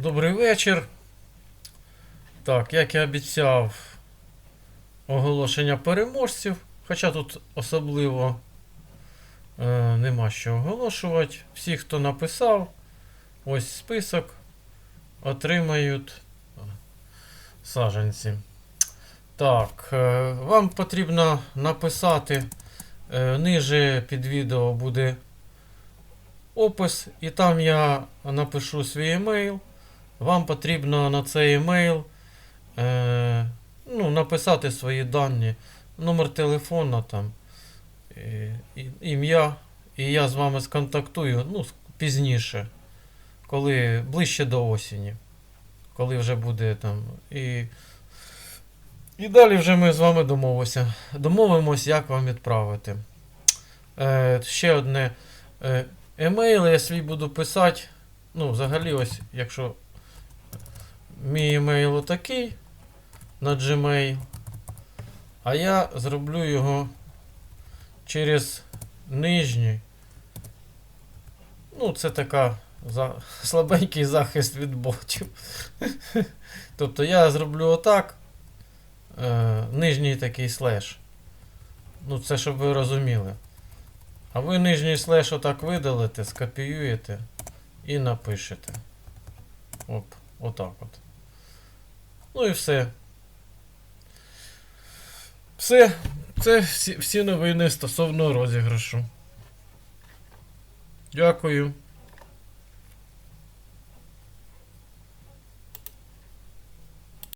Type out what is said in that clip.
Добрий вечір. Так, як і обіцяв, оголошення переможців. Хоча тут особливо е, нема що оголошувати. Всі, хто написав, ось список, отримають е, саджанці. Так, е, вам потрібно написати е, ниже під відео буде опис, і там я напишу свій емейл. Вам потрібно на цей емейл е, ну, написати свої дані, номер телефона, там, ім'я, і я з вами сконтактую ну, пізніше, коли ближче до осені, коли вже буде там. І, і далі вже ми з вами домовимося. Домовимось, як вам відправити. Е, ще одне. Е, емейл я свій буду писати. Ну, взагалі, ось, якщо мій емейл отакий на Gmail, а я зроблю його через нижній. Ну, це така за, слабенький захист від ботів. тобто я зроблю отак. Е, нижній такий слеш. Ну, це щоб ви розуміли. А ви нижній слеш отак видалите, скопіюєте і напишете. Оп, отак от. Ну і все. Все. Це всі, всі новини стосовно розіграшу. Дякую.